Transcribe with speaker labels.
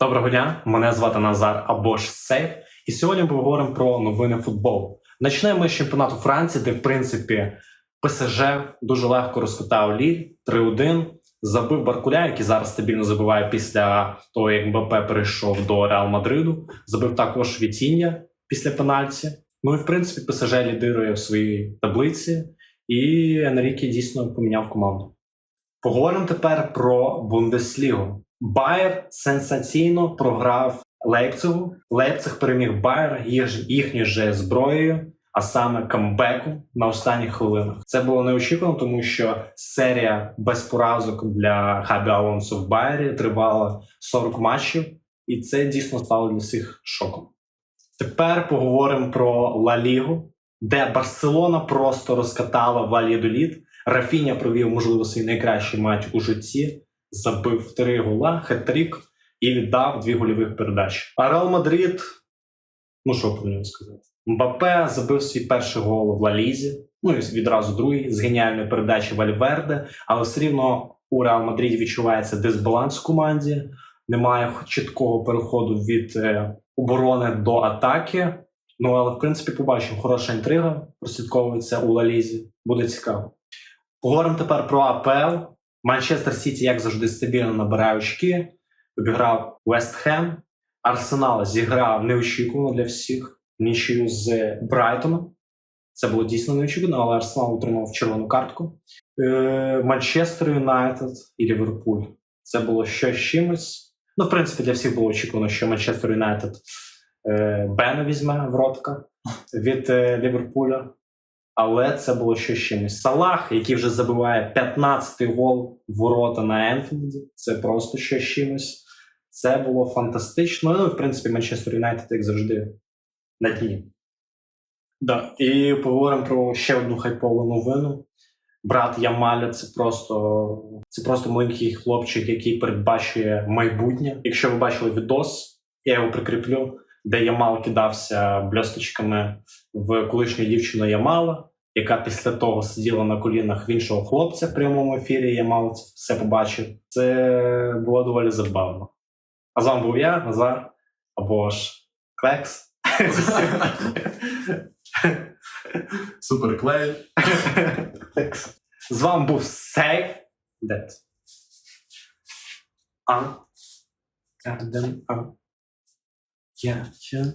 Speaker 1: Доброго дня, мене звати Назар або ж Сейф, і сьогодні ми поговоримо про новини футболу. Почнемо ми з чемпіонату Франції, де в принципі ПСЖ дуже легко розкатав Ліль 3-1. Забив Баркуля, який зараз стабільно забиває після того, як МБП перейшов до Реал Мадриду. Забив також Вітіння після пенальті. Ну і в принципі ПСЖ лідирує в своїй таблиці, і Енрікі дійсно поміняв команду. Поговоримо тепер про Бундеслігу. Байер сенсаційно програв Лейпцигу. Лейпциг переміг Байер їхньою же зброєю, а саме камбеку на останніх хвилинах. Це було неочікувано, тому що серія без поразок для Хабі Алонсо в Байері тривала 40 матчів, і це дійсно стало для всіх шоком. Тепер поговоримо про Ла Лігу, де Барселона просто розкатала Вальєдоліт. Рафіня провів, можливо, свій найкращий матч у житті, забив три гола, хет-трік і віддав дві гольових передачі. А Реал Мадрид, ну що про нього сказати? Мбапе забив свій перший гол в Лалізі, ну і відразу другий з геніальної передачі Вальверде, але все рівно у Реал Мадриді відчувається дисбаланс в команді. Немає чіткого переходу від е, оборони до атаки. Ну але в принципі побачимо, хороша інтрига прослідковується у Лалізі. Буде цікаво. Поговоримо тепер про АПЛ. Манчестер Сіті, як завжди, стабільно набирає очки. Обіграв Вест Хем. Арсенал зіграв неочікувано для всіх нічию з Брайтоном. Це було дійсно неочікувано, але Арсенал отримав червону картку. Е, Манчестер Юнайтед і Ліверпуль. Це було щось з чимось. Ну, в принципі, для всіх було очікувано, що Манчестер Юнайтед е, Бена візьме в ротка від е, Ліверпуля. Але це було щось чимось. Салах, який вже забиває 15-й гол ворота на Енфілді, це просто щось чимось. Це було фантастично. Ну, в принципі, Манчестер Юнайтед, як завжди, на дні. Да. І поговоримо про ще одну хайпову новину. Брат Ямаля це просто, це просто маленький хлопчик, який передбачує майбутнє. Якщо ви бачили відос, я його прикріплю, де Ямал кидався бльосточками в колишню дівчину Ямала, яка після того сиділа на колінах в іншого хлопця в прямому ефірі. Ямал це все побачив. Це було доволі забавно. А з вами був я, Назар, або ж Клекс.
Speaker 2: Супер клей.
Speaker 1: З вами був Сейф. Дет. А. Карден. А. Я. Я.